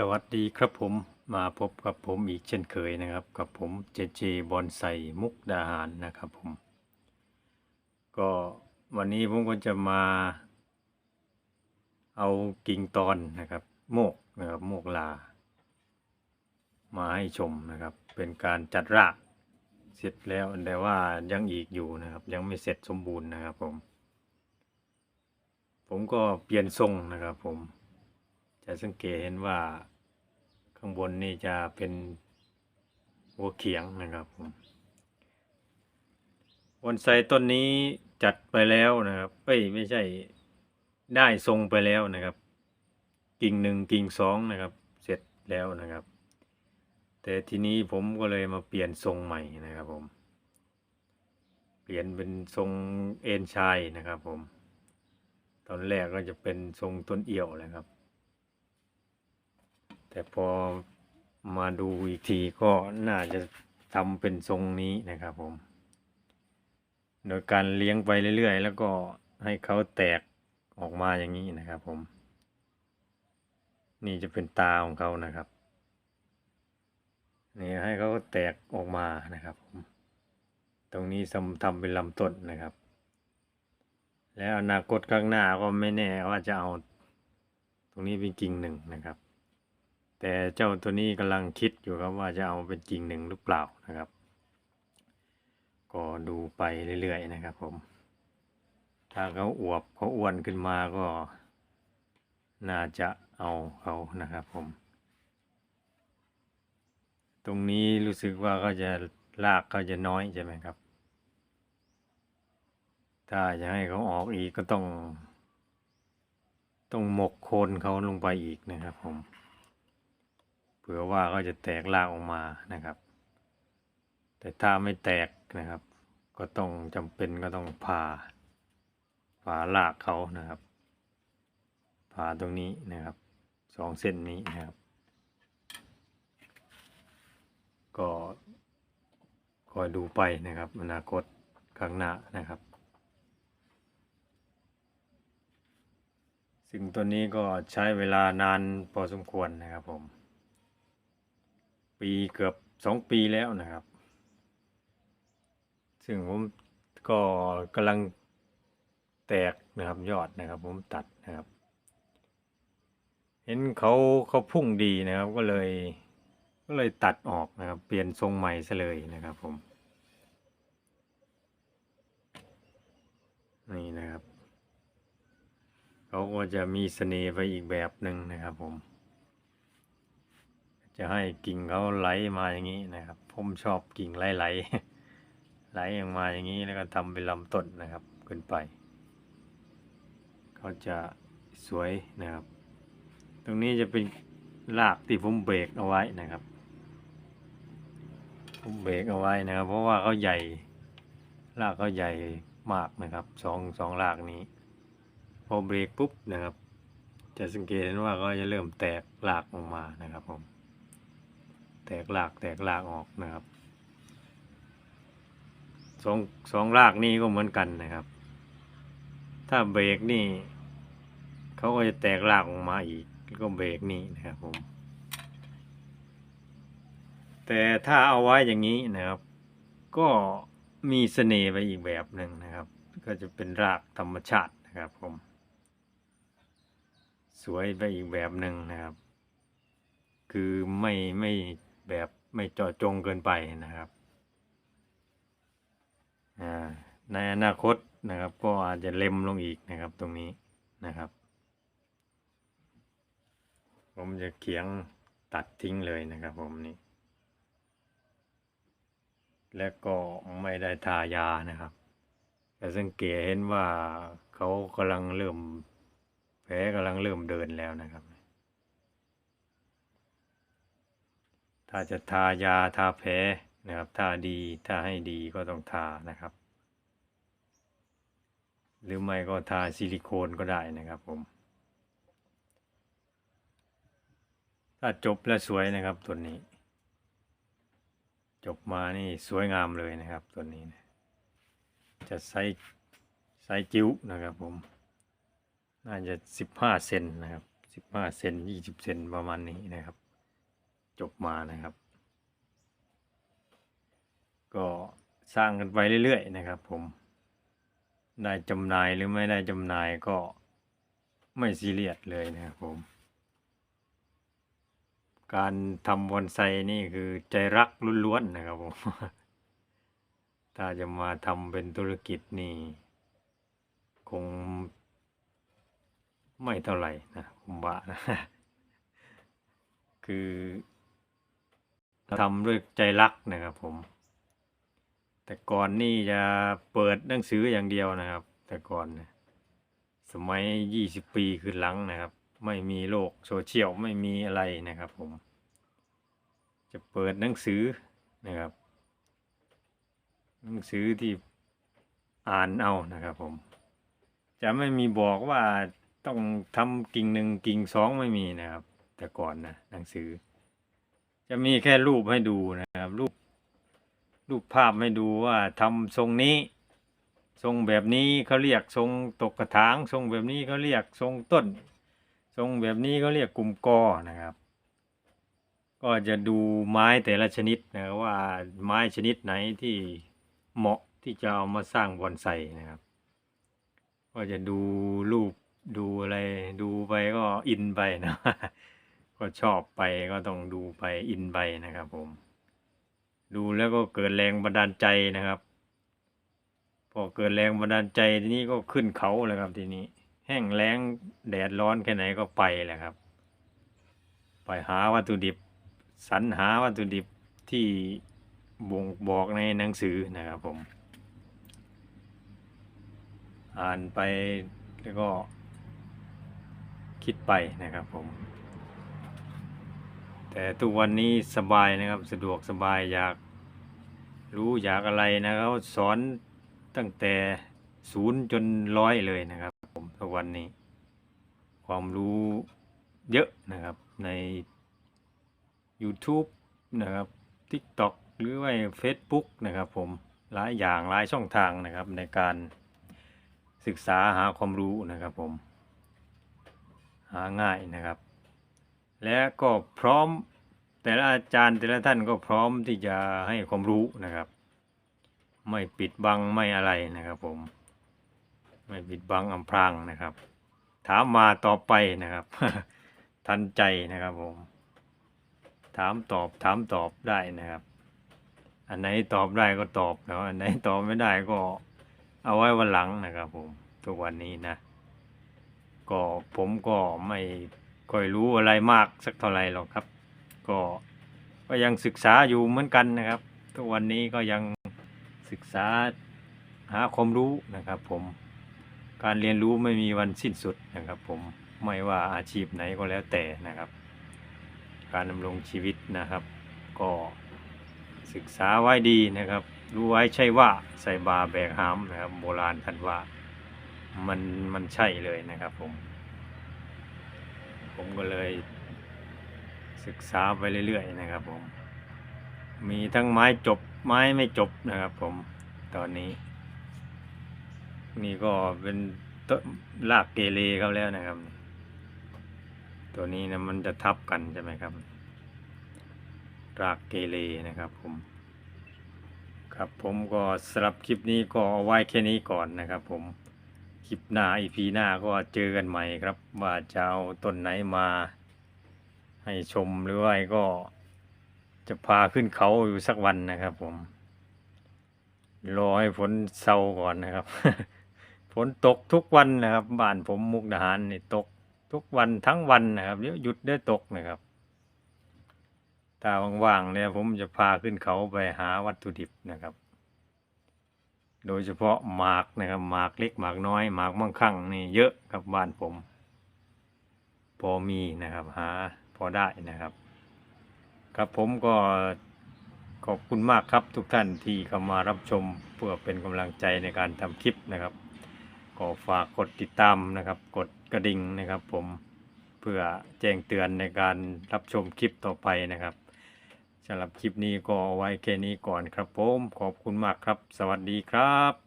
สวัสดีครับผมมาพบกับผมอีกเช่นเคยนะครับ กับผมเจเจบอนไซมุกดาหารนะครับผม ก็วันนี้ผมก็จะมา เอากิ่งตอนนะครับ โมกนะครับโมกลา มาให้ชมนะครับ เป็นการจัดรากเสร็จแล้วแต่ว่ายังอีกอยู่นะครับ ยังไม่เสร็จสมบูรณ์นะครับผม ผมก็เปลี่ยนทรงนะครับผม จะสังเกตเห็นว่าข้างบนนี่จะเป็นหัวเขียงนะครับผมวันไซต้นนี้จัดไปแล้วนะครับเอ้ยไม่ใช่ได้ทรงไปแล้วนะครับ กิ่งหนึ่งกิ่งสองนะครับ เสร็จแล้วนะครับ แต่ทีนี้ผมก็เลยมาเปลี่ยนทรงใหม่นะครับผม เปลี่ยนเป็นทรงเอ็นชายนะครับผม ตอนแรกก็จะเป็นทรงต้นเอี่ยวเลยครับ แต่พอมาดูอีกทีก็น่าจะทำเป็นทรงนี้นะครับผม โดยการเลี้ยงไปเรื่อยๆ แล้วก็ให้เขาแตกออกมาอย่างนี้นะครับผม นี่จะเป็นตาของเขานะครับนี่ให้เขาแตกออกมานะครับผม ตรงนี้ทำเป็นลำต้นนะครับ แล้วอนาคตข้างหน้าก็ไม่แน่ว่าจะเอา ตรงนี้เป็นกิ่งหนึ่งนะครับ แต่เจ้าตัวนี้กำลังคิดอยู่ครับว่าจะเอาเป็นกิ่งหนึ่งหรือเปล่านะครับ ก็ดูไปเรื่อยๆนะครับผม ถ้าเขาอวบเขาอ้วนขึ้นมาก็ น่าจะเอาเขานะครับผม ตรงนี้รู้สึกว่าเขาจะลากเขาจะน้อยใช่ไหมครับ ถ้าจะให้เขาออกอีกก็ต้อง ต้องหมกโคนเขาลงไปอีกนะครับผม ผื่อว่าเขาจะแตกรากออกมานะครับ แต่ถ้าไม่แตกนะครับ ก็ต้องจำเป็นก็ต้องผ่าผ่ารากเขานะครับผ่าตรงนี้นะครับสองเส้นนี้นะครับ ก็คอยดูไปนะครับ อนาคตข้างหน้านะครับซึ่งตัวนี้ก็ใช้เวลานานพอสมควรนะครับผม ปีเกือบสองปีแล้วนะครับ ซึ่งผมก็กำลังแตกนะครับยอดนะครับ ผมตัดนะครับ เห็นเขาเขาพุ่งดีนะครับก็เลยก็เลยตัดออกนะครับ เปลี่ยนทรงใหม่ซะเลยนะครับผม นี่นะครับ เขาก็จะมีเสน่ห์ไปอีกแบบหนึ่งนะครับผม จะให้กิ่งเขาไหลมาอย่างนี้นะครับผมชอบกิ่งไหลไหลไหลออกมาอย่างนี้แล้วก็ทำเป็นลำต้นนะครับขึ้นไป เขาจะสวยนะครับ ตรงนี้จะเป็นรากที่ผมเบรกเอาไว้นะครับ ผมเบรกเอาไว้นะครับ เพราะว่าเขาใหญ่รากเขาใหญ่มากนะครับสองสองรากนี้ พอเบรกปุ๊บนะครับ จะสังเกตเห็นว่าก็จะเริ่มแตกรากออกมานะครับผม แตกรากแตกรากออกนะครับสองสองรากนี้ก็เหมือนกันนะครับ ถ้าเบรกนี่เขาก็จะแตกรากออกมาอีกก็เบรกนี่นะครับผม แต่ถ้าเอาไว้อย่างนี้นะครับ ก็มีเสน่ห์ไปอีกแบบหนึ่งนะครับ ก็จะเป็นรากธรรมชาตินะครับผม สวยไปอีกแบบหนึ่งนะครับ คือไม่ไม่ แบบไม่เจาะจงเกินไปนะครับอ่าในอนาคตนะครับ ก็อาจจะเล็มลงอีกนะครับตรงนี้นะครับ ผมจะเขียงตัดทิ้งเลยนะครับผมนี่และก็ไม่ได้ทายานะครับแต่สังเกตเห็นว่าเขากำลังเริ่มแผลกำลังเริ่มเดินแล้วนะครับ ถ้าจะทายาทาแผลนะครับถ้าดีถ้าให้ดีก็ต้องทานะครับ หรือไม่ก็ทาซิลิโคนก็ได้นะครับผม ถ้าจบและสวยนะครับตัวนี้ จบมานี่สวยงามเลยนะครับตัวนี้นะจะไซส์ไซส์จิ๋วนะครับผม น่าจะสิบห้าเซนนะครับสิบห้าเซนยี่สิบเซนประมาณนี้นะครับ จบมานะครับ ก็สร้างกันไปเรื่อยๆนะครับ ผมได้จำนายหรือไม่ได้จำนายก็ไม่ซีเรียสเลยนะครับผม การทำบอนไซนี่คือใจรักล้วนๆนะครับผม ถ้าจะมาทำเป็นธุรกิจนี่ คง ไม่เท่าไหร่นะผมว่านะ คือ ทำด้วยใจรักนะครับผม แต่ก่อนนี่จะเปิดหนังสืออย่างเดียวนะครับ แต่ก่อนนะสมัยยี่สิบปีขึ้นหลังนะครับ ไม่มีโลกโซเชียลไม่มีอะไรนะครับผม จะเปิดหนังสือนะครับ หนังสือที่อ่านเอานะครับผม จะไม่มีบอกว่าต้องทำกิ่งหนึ่งกิ่งสองไม่มีนะครับ แต่ก่อนนะหนังสือ จะมีแค่รูปให้ดูนะครับ รูป รูปภาพให้ดูว่าทำทรงนี้ ทรงแบบนี้เขาเรียกทรงตกกระถาง ทรงแบบนี้เขาเรียกทรงต้น ทรงแบบนี้เขาเรียกกลุ่มกอนะครับ ก็จะดูไม้แต่ละชนิดนะครับว่าไม้ชนิดไหนที่เหมาะที่จะเอามาสร้างบอนไซนะครับ ก็จะดูรูปดูอะไรดูไปก็อินไปนะ ก็ชอบไปก็ต้องดูไปอินไปนะครับผม ดูแล้วก็เกิดแรงบันดาลใจนะครับ พอเกิดแรงบันดาลใจทีนี้ก็ขึ้นเขาเลยครับทีนี้ แห้งแล้งแดดร้อนแค่ไหนก็ไปแหละครับ ไปหาวัตถุดิบสรรหาวัตถุดิบที่บ่งบอกในหนังสือนะครับผม อ่านไปแล้วก็คิดไปนะครับผม แต่ทุกวันนี้สบายนะครับสะดวกสบายอยากรู้อยากอะไรนะครับสอนตั้งแต่ศูนย์จนร้อยเลยนะครับ ผมทุกวันนี้ ความรู้เยอะนะครับใน YouTube นะครับ TikTok หรือว่า Facebook นะครับผมหลายอย่างหลายช่องทางนะครับในการศึกษาหาความรู้นะครับผม หาง่ายนะครับ และก็พร้อมแต่ละอาจารย์แต่ละท่านก็พร้อมที่จะให้ความรู้นะครับ ไม่ปิดบังไม่อะไรนะครับผม ไม่ปิดบังอำพรางนะครับ ถามมาต่อไปนะครับ ทันใจนะครับผม ถามตอบถามตอบได้นะครับ อันไหนตอบได้ก็ตอบนะอันไหนตอบไม่ได้ก็เอาไว้วันหลังนะครับผมทุกวันนี้นะ ก็ผมก็ไม่ ค่อยรู้อะไรมากสักเท่าไหร่หรอกครับ ก็ก็ยังศึกษาอยู่เหมือนกันนะครับ ทุกวันนี้ก็ยังศึกษาหาความรู้นะครับ ผม การเรียนรู้ไม่มีวันสิ้นสุดนะครับ ผมไม่ว่าอาชีพไหนก็แล้วแต่นะครับ การดำรงชีวิตนะครับ ก็ศึกษาไว้ดีนะครับ รู้ไว้ใช่ว่าใส่บาแบกหามนะครับ โบราณท่านว่ามันมันใช่เลยนะครับผม ผมก็เลย ศึกษาไปเรื่อยๆนะครับ ผม มีทั้งไม้จบไม้ไม่จบนะครับ ผมตอนนี้ นี่ก็เป็นต้นรากเกเรเขาแล้วนะครับ ตัวนี้นะมันจะทับกันใช่ไหมครับรากเกเรนะครับ ผม ครับผมก็สำหรับคลิปนี้ก็เอาไว้แค่นี้ก่อนนะครับ ผม คลิปหน้าอีพีหน้าก็เจอกันใหม่ครับ ว่าจะเอาต้นไหนมา ให้ชมหรือว่าก็ จะพาขึ้นเขาอยู่สักวันนะครับ ผมรอให้ฝนเศร้าก่อนนะครับ ฝนตกทุกวันนะครับ บ้านผมมุกดาหารนี่ตกทุกวันทั้งวันนะครับเดี๋ยวหยุดได้ตกนะครับถ้าว่างๆเนี่ยผมจะพาขึ้นเขาไปหาวัตถุดิบนะครับ โดยเฉพาะหมากนะครับหมากเล็กหมากน้อยหมากมั่งคั่งนี่เยอะครับบ้านผม พอมีนะครับ หาพอได้นะครับ ครับผมก็ขอบคุณมากครับทุกท่านที่เข้ามารับชมเพื่อเป็นกำลังใจในการทำคลิปนะครับ ก็ฝากกดติดตามนะครับ กดกระดิ่งนะครับ ผมเพื่อแจ้งเตือนในการรับชมคลิปต่อไปนะครับ สำหรับคลิปนี้ก็เอาไว้แค่นี้ก่อนครับผม ขอบคุณมากครับ สวัสดีครับ